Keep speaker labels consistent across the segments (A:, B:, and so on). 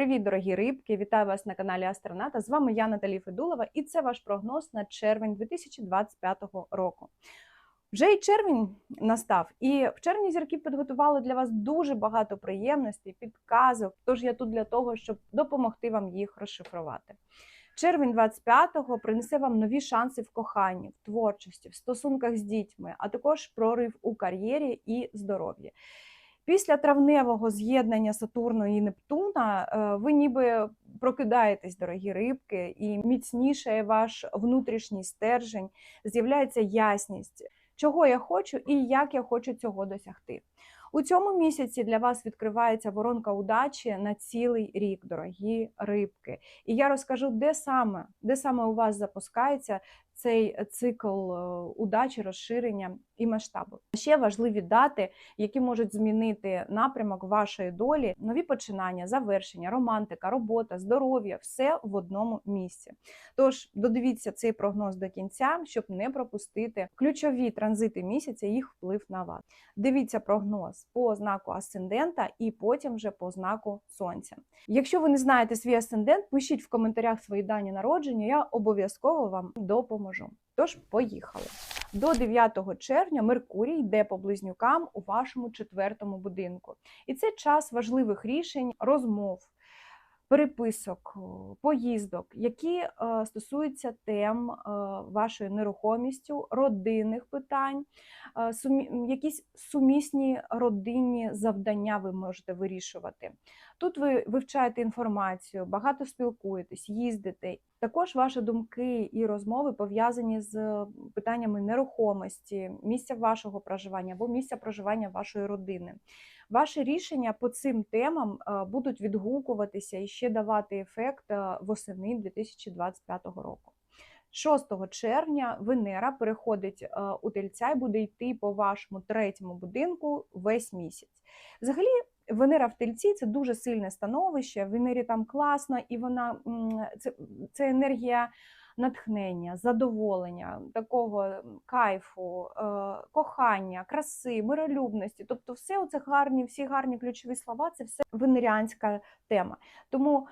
A: Привіт, дорогі рибки! Вітаю вас на каналі Астроната. З вами я Наталі Федулова, і це ваш прогноз на червень 2025 року. Вже і червень настав, і в червні зірки підготували для вас дуже багато приємностей, підказок. Тож я тут для того, щоб допомогти вам їх розшифрувати. Червень 25-го принесе вам нові шанси в коханні, в творчості, в стосунках з дітьми, а також прорив у кар'єрі і здоров'ї. Після травневого з'єднання Сатурну і Нептуна е, ви ніби прокидаєтесь, дорогі рибки, і міцніше ваш внутрішній стержень, з'являється ясність, чого я хочу і як я хочу цього досягти. У цьому місяці для вас відкривається воронка удачі на цілий рік, дорогі рибки. І я розкажу, де саме, де саме у вас запускається цей цикл е, удачі, розширення і масштабу. Ще важливі дати, які можуть змінити напрямок вашої долі, нові починання, завершення, романтика, робота, здоров'я все в одному місці. Тож додивіться цей прогноз до кінця, щоб не пропустити ключові транзити місяця, їх вплив на вас. Дивіться прогноз по знаку асцендента і потім вже по знаку сонця. Якщо ви не знаєте свій асцендент, пишіть в коментарях свої дані народження, я обов'язково вам допоможу. Тож, поїхали. До 9 червня Меркурій йде по близнюкам у вашому четвертому будинку. І це час важливих рішень, розмов, переписок, поїздок, які е, стосуються тем е, вашої нерухомістю, родинних питань, е, якісь сумісні родинні завдання ви можете вирішувати. Тут ви вивчаєте інформацію, багато спілкуєтесь, їздите. Також ваші думки і розмови пов'язані з питаннями нерухомості, місця вашого проживання або місця проживання вашої родини. Ваші рішення по цим темам будуть відгукуватися і ще давати ефект восени 2025 року. 6 червня Венера переходить у тельця і буде йти по вашому третьому будинку весь місяць. Взагалі, Венера в тельці це дуже сильне становище. Венері там класно, і вона це, це енергія натхнення, задоволення, такого кайфу, е, кохання, краси, миролюбності. Тобто, все це гарні, всі гарні ключові слова це все венеріанська тема. Тому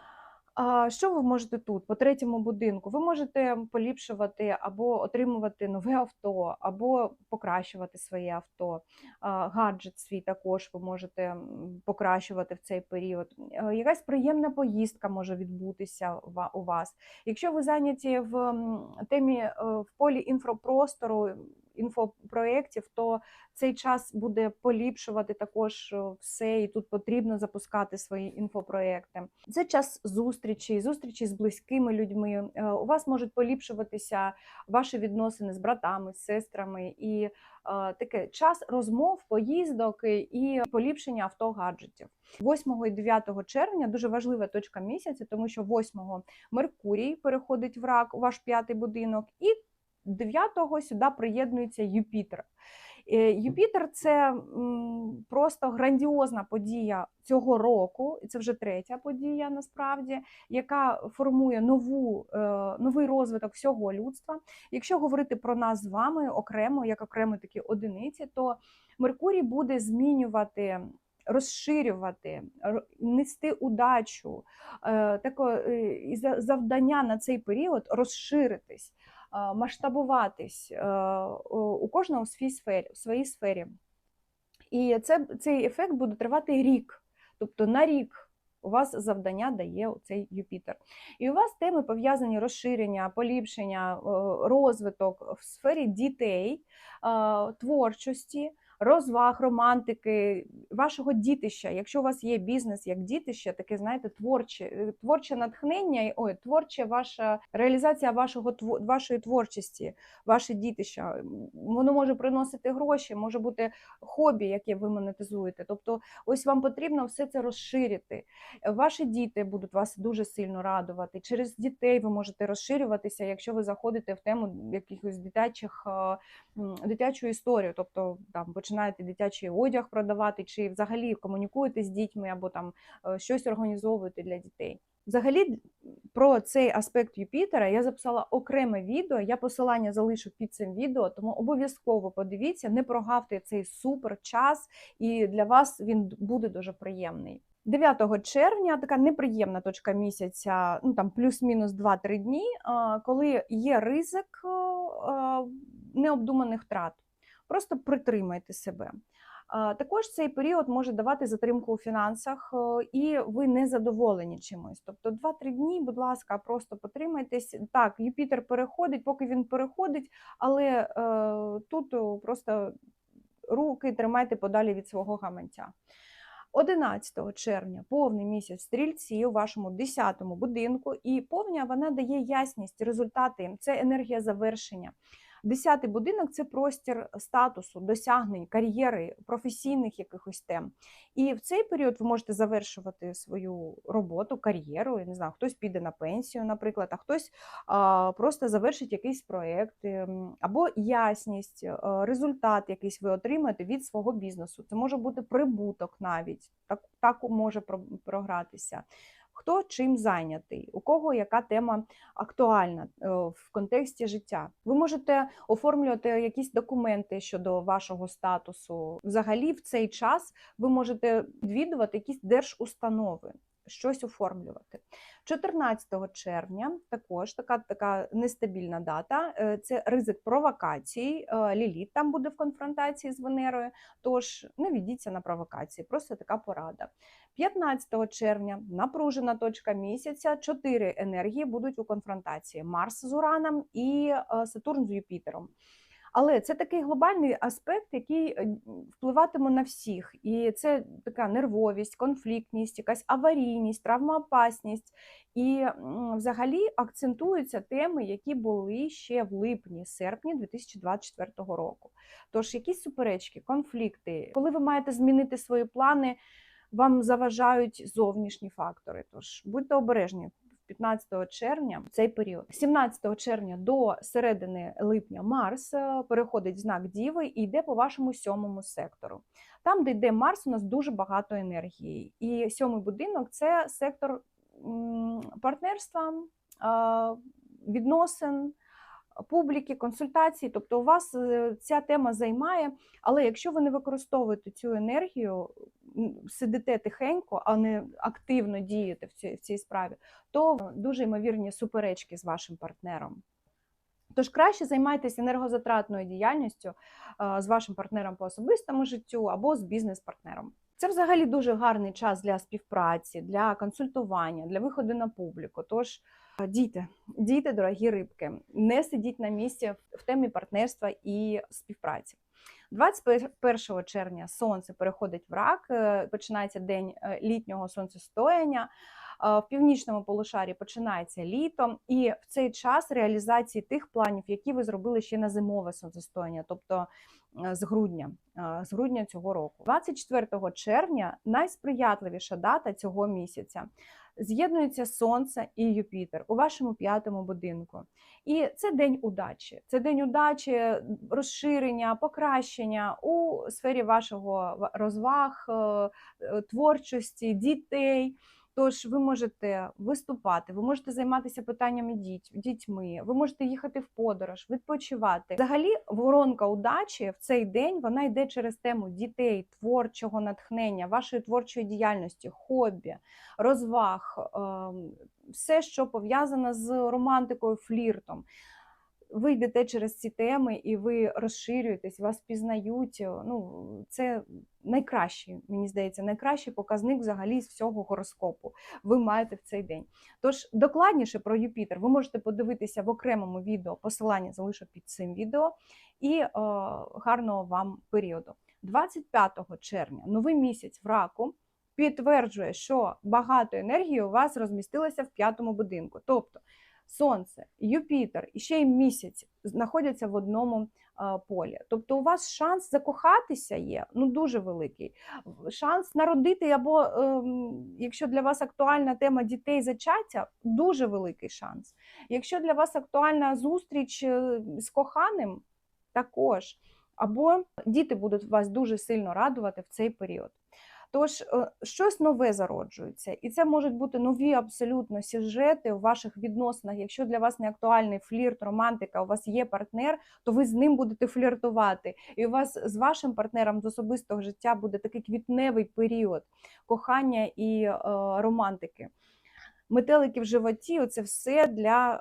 A: що ви можете тут, по третьому будинку? Ви можете поліпшувати або отримувати нове авто, або покращувати своє авто. Гаджет свій також ви можете покращувати в цей період. Якась приємна поїздка може відбутися у вас. Якщо ви зайняті в темі е, в полі інфопростору, інфопроєктів, то цей час буде поліпшувати також е, все, і тут потрібно запускати свої інфопроєкти. Це час зустрічі, зустрічі з близькими людьми. Е, у вас можуть поліпшуватися ваші відносини з братами, з сестрами і е, таке час розмов, поїздок і поліпшення автогаджетів. 8 і 9 червня дуже важлива точка місяця, тому що 8 Меркурій переходить в рак у ваш п'ятий будинок. і 9-го сюди приєднується Юпітер. Е, Юпітер це просто грандіозна подія цього року, і це вже третя подія, насправді, яка формує нову, е, новий розвиток всього людства. Якщо говорити про нас з вами окремо, як окремо такі одиниці, то Меркурій буде змінювати. Розширювати, нести удачу, е, таке завдання на цей період розширитись масштабуватись у кожного в своїй сфері. В своїй сфері. І це, цей ефект буде тривати рік. Тобто на рік у вас завдання дає цей Юпітер. І у вас теми пов'язані розширення, поліпшення, розвиток в сфері дітей, творчості розваг, романтики, вашого дітища. Якщо у вас є бізнес як дітище, таке, знаєте, творче, е, творче натхнення, ой, творче ваша реалізація вашого вашої творчості, ваше дітище, воно може приносити гроші, може бути хобі, яке ви монетизуєте. Тобто, ось вам потрібно все це розширити. Ваші діти будуть вас дуже сильно радувати. Через дітей ви можете розширюватися, якщо ви заходите в тему якихось дитячих дитячу історію, тобто там починаєте дитячий одяг продавати, чи взагалі комунікуєте з дітьми або там е, щось організовуєте для дітей. Взагалі, про цей аспект Юпітера я записала окреме відео. Я посилання залишу під цим відео, тому обов'язково подивіться, не прогавте цей супер час, і для вас він буде дуже приємний. 9 червня така неприємна точка місяця, ну там плюс-мінус 2-3 дні, коли є ризик необдуманих втрат. Просто притримайте себе. Також цей період може давати затримку у фінансах, е, і ви не задоволені чимось. Тобто 2-3 дні, будь ласка, просто потримайтесь. Так, Юпітер переходить, поки він переходить, але е, тут просто руки тримайте подалі від свого гаманця. 11 червня повний місяць стрільці у вашому 10-му будинку, і повня вона дає ясність, результати, це енергія завершення. Десятий будинок це простір статусу, досягнень, кар'єри, професійних якихось тем. І в цей період ви можете завершувати свою роботу, кар'єру. Я не знаю, хтось піде на пенсію, наприклад, а хтось а, просто завершить якийсь проєкт, ем, або ясність, е, результат якийсь ви отримаєте від свого бізнесу. Це може бути прибуток навіть, так, так може про- програтися. Хто чим зайнятий, у кого яка тема актуальна е, в контексті життя. Ви можете оформлювати якісь документи щодо вашого статусу. Взагалі, в цей час ви можете відвідувати якісь держустанови. Щось оформлювати 14 червня. Також така така нестабільна дата. е, Це ризик провокацій. е, Ліліт там буде в конфронтації з Венерою. Тож не ведіться на провокації, просто така порада. 15 червня напружена точка місяця. Чотири енергії будуть у конфронтації: Марс з Ураном і е, Сатурн з Юпітером. Але це такий глобальний аспект, який е, впливатиме на всіх. І це така нервовість, конфліктність, якась аварійність, травмоопасність. І взагалі акцентуються теми, які були ще в липні-серпні 2024 року. Тож якісь суперечки, конфлікти, коли ви маєте змінити свої плани, вам заважають зовнішні фактори. Тож будьте обережні. 15 червня цей період, 17 червня до середини липня Марс е, переходить в знак Діви і йде по вашому сьомому сектору. Там, де йде Марс, у нас дуже багато енергії. І сьомий будинок це сектор партнерства, е, відносин, публіки, консультацій. Тобто, у вас е, ця тема займає, але якщо ви не використовуєте цю енергію, сидите тихенько, а не активно дієте в цій, в цій справі, то дуже ймовірні суперечки з вашим партнером. Тож краще займайтеся енергозатратною діяльністю е, з вашим партнером по особистому життю або з бізнес-партнером. Це взагалі дуже гарний час для співпраці, для консультування, для виходу на публіку. Тож е, дійте, дійте, дорогі рибки, не сидіть на місці в темі партнерства і співпраці. 21 червня сонце переходить в рак, е, починається день е, літнього сонцестояння. Е, В північному полушарі починається літо, і в цей час реалізації тих планів, які ви зробили ще на зимове сонцестояння, тобто з грудня, з грудня цього року. 24 червня найсприятливіша дата цього місяця. З'єднується Сонце і Юпітер у вашому п'ятому будинку. І це день удачі. Це день удачі, розширення, покращення у сфері вашого розваг, е, е, творчості, дітей. Тож ви можете виступати, ви можете займатися питаннями діть, дітьми, ви можете їхати в подорож, відпочивати. Взагалі, воронка удачі в цей день вона йде через тему дітей, творчого натхнення, вашої творчої діяльності, хобі, розваг, ем, все, що пов'язане з романтикою, фліртом. Ви йдете через ці теми і ви розширюєтесь, вас пізнають. Ну, це найкращий, мені здається, найкращий показник взагалі з всього гороскопу. Ви маєте в цей день. Тож докладніше про Юпітер ви можете подивитися в окремому відео. Посилання залишу під цим відео. І е, гарного вам періоду. 25 червня, новий місяць в раку. Підтверджує, що багато енергії у вас розмістилося в п'ятому будинку. Тобто Сонце, Юпітер і ще й місяць знаходяться в одному полі. Тобто, у вас шанс закохатися є ну дуже великий. Шанс народити, або ем, якщо для вас актуальна тема дітей зачаття, дуже великий шанс. Якщо для вас актуальна зустріч е, з коханим, також. Або діти будуть вас дуже сильно радувати в цей період. Тож е, щось нове зароджується, і це можуть бути нові абсолютно сюжети у ваших відносинах. Якщо для вас не актуальний флірт, романтика, у вас є партнер, то ви з ним будете фліртувати. І у вас з вашим партнером з особистого життя буде такий квітневий період кохання і е, романтики. Метелики в животі це все для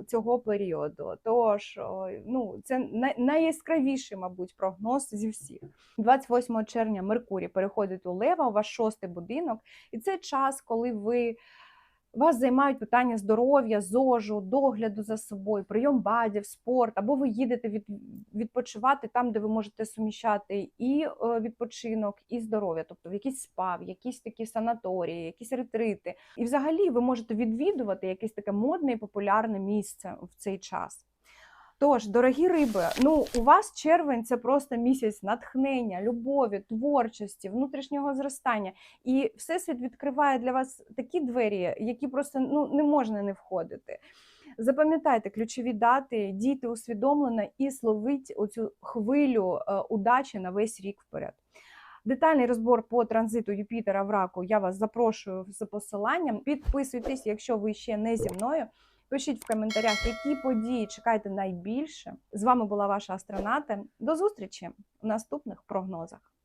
A: е, цього періоду. Тож, о, ну, це най- найяскравіший, мабуть, прогноз зі всіх. 28 червня Меркурій переходить у Лева, у вас шостий будинок, і це час, коли ви. Вас займають питання здоров'я, зожу, догляду за собою, прийом бадів, спорт, або ви їдете від, відпочивати там, де ви можете суміщати і е, відпочинок, і здоров'я, тобто в якісь спа, в якісь такі санаторії, якісь ретрити. І взагалі ви можете відвідувати якесь таке модне і популярне місце в цей час. Тож, дорогі риби, ну у вас червень це просто місяць натхнення, любові, творчості, внутрішнього зростання. І всесвіт відкриває для вас такі двері, які просто ну не можна не входити. Запам'ятайте ключові дати, дійте усвідомлено і словіть оцю хвилю е, удачі на весь рік вперед. Детальний розбор по транзиту Юпітера в раку я вас запрошую за посиланням. Підписуйтесь, якщо ви ще не зі мною. Пишіть в коментарях, які події чекаєте найбільше. З вами була ваша астронати. До зустрічі у наступних прогнозах.